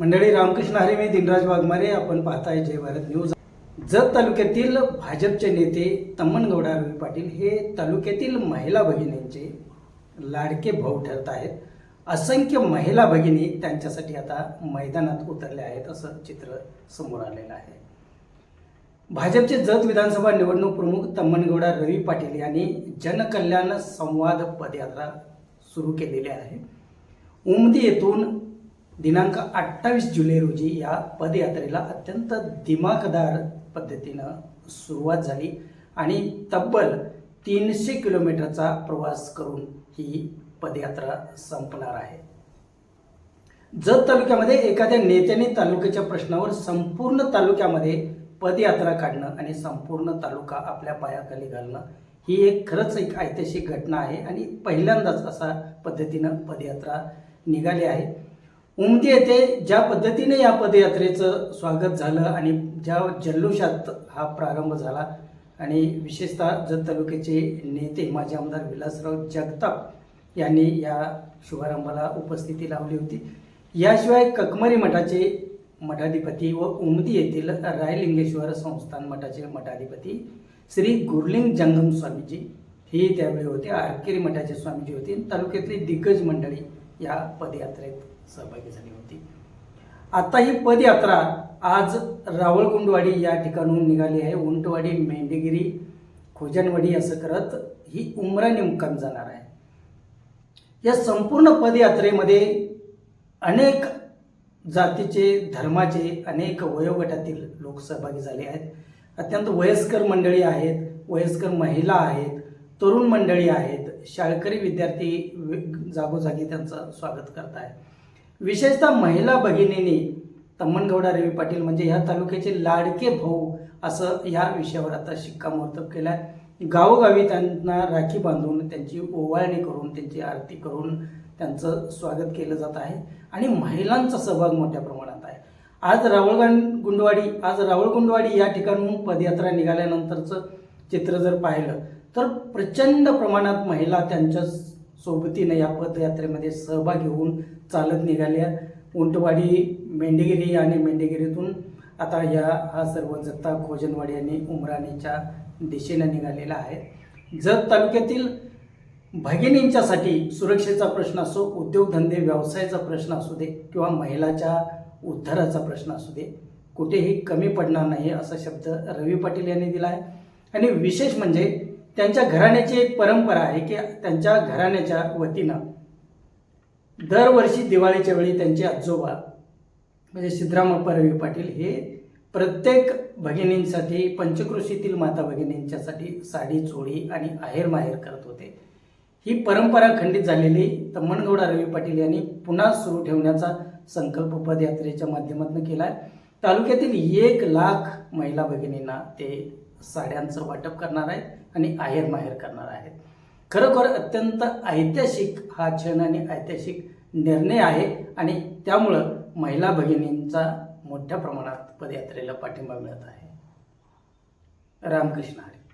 मंडळी रामकृष्ण हरे मी दिनराज वाघमारे. आपण पाहताय जय भारत न्यूज. जत तालुक्यातील भाजपचे नेते तम्मनगौडा रवी पाटील हे तालुक्यातील महिला भगिनींचे लाडके भाऊ ठरत आहेत. असंख्य महिला भगिनी त्यांच्यासाठी आता मैदानात उतरल्या आहेत असं चित्र समोर आलेलं आहे. भाजपचे जत विधानसभा निवडणूक प्रमुख तम्मनगौडा रवी पाटील यांनी जनकल्याण संवाद पदयात्रा सुरू केलेली आहे. उमदी येथून दिनांक अठ्ठावीस जुलै रोजी या पदयात्रेला अत्यंत दिमाखदार पद्धतीनं सुरुवात झाली आणि तब्बल तीनशे किलोमीटरचा प्रवास करून ही पदयात्रा संपणार आहे. जत तालुक्यामध्ये एखाद्या नेत्याने तालुक्याच्या प्रश्नावर संपूर्ण तालुक्यामध्ये पदयात्रा काढणं आणि संपूर्ण तालुका आपल्या पायाखाली घालणं ही एक खरंच एक ऐतिहासिक घटना आहे आणि पहिल्यांदाच असा पद्धतीनं पदयात्रा निघाली आहे. उमदी येथे ज्या पद्धतीने या पदयात्रेचं स्वागत झालं आणि ज्या जल्लोषात हा प्रारंभ झाला आणि विशेषतः जत तालुक्याचे नेते माजी आमदार विलासराव जगताप यांनी या शुभारंभाला उपस्थिती लावली होती. याशिवाय ककमरी मठाचे मठाधिपती व उमदी येथील रायलिंगेश्वर संस्थान मठाचे मठाधिपती श्री गुरलिंग जंगम स्वामीजी हे त्यावेळी होते. आरकेरी मठाचे स्वामीजी होते. तालुक्यातली दिग्गज मंडळी या पदयात्रेत सहभागी झाली होती. आता ही पदयात्रा आज रावळकुंडवाडी या ठिकाणून निघाली आहे. उंटवाडी मेंढेगिरी खोजनवाडी असं करत ही उमराने मुक्काम जाणार आहे. या संपूर्ण पदयात्रेमध्ये अनेक जातीचे धर्माचे अनेक वयोगटातील लोक सहभागी झाले आहेत. अत्यंत वयस्कर मंडळी आहेत वयस्कर महिला आहेत तरुण मंडळी आहेत. शाळकरी विद्यार्थी जागोजागी त्यांचं स्वागत करत आहेत विशेषतः महिला भगिनींनी तम्मनगौडा रवी पाटील म्हणजे ह्या तालुक्याचे लाडके भाऊ असं ह्या विषयावर आता शिक्कामोर्तब केलं आहे गावोगावी त्यांना राखी बांधून त्यांची ओवाळणी करून त्यांची आरती करून त्यांचं स्वागत केलं जात आहे आणि महिलांचा सहभाग मोठ्या प्रमाणात आहे. आज रावळगण गुंडवाडी आज रावळगुंडवाडी या ठिकाणून पदयात्रा निघाल्यानंतरचं चित्र जर पाहिलं तर प्रचंड प्रमाणात महिला त्यांच्या सोबतीनं या पदयात्रेमध्ये सहभागी होऊन चालत निघाल्या. उंटवाडी मेंढेगिरी आणि मेंढेगिरीतून आता या हा सर्व जत्ता खोजनवाडी आणि उमराणीच्या दिशेनं निघालेला आहे. जत तालुक्यातील भगिनींच्यासाठी सुरक्षेचा प्रश्न असो उद्योगधंदे व्यवसायाचा प्रश्न असू दे किंवा महिलाच्या उद्धाराचा प्रश्न असू दे कुठेही कमी पडणार नाही असा शब्द रवी पाटील यांनी दिला आहे आणि विशेष म्हणजे त्यांच्या घराण्याची एक परंपरा आहे की त्यांच्या घराण्याच्या वतीनं दरवर्षी दिवाळीच्या वेळी त्यांचे आजोबा म्हणजे सिद्धरामप्पा परवी पाटील हे प्रत्येक भगिनींसाठी पंचकृषीतील माता भगिनींच्यासाठी साडी चोळी आणि आहेर माहेर करत होते. ही परंपरा खंडित झालेली तम्मणगौडा रवी पाटील यांनी पुन्हा सुरू ठेवण्याचा संकल्प पदयात्रेच्या माध्यमातून केला आहे तालुक्यातील एक लाख महिला भगिनींना ते साड्यांचं वाटप करणार आहेत आणि आहेर माहेर करणार आहेत. खरोखर अत्यंत ऐतिहासिक हा क्षण आणि ऐतिहासिक निर्णय आहे आणि त्यामुळं महिला भगिनींचा मोठ्या प्रमाणात पदयात्रेला पाठिंबा मिळत आहे. रामकृष्ण हरी.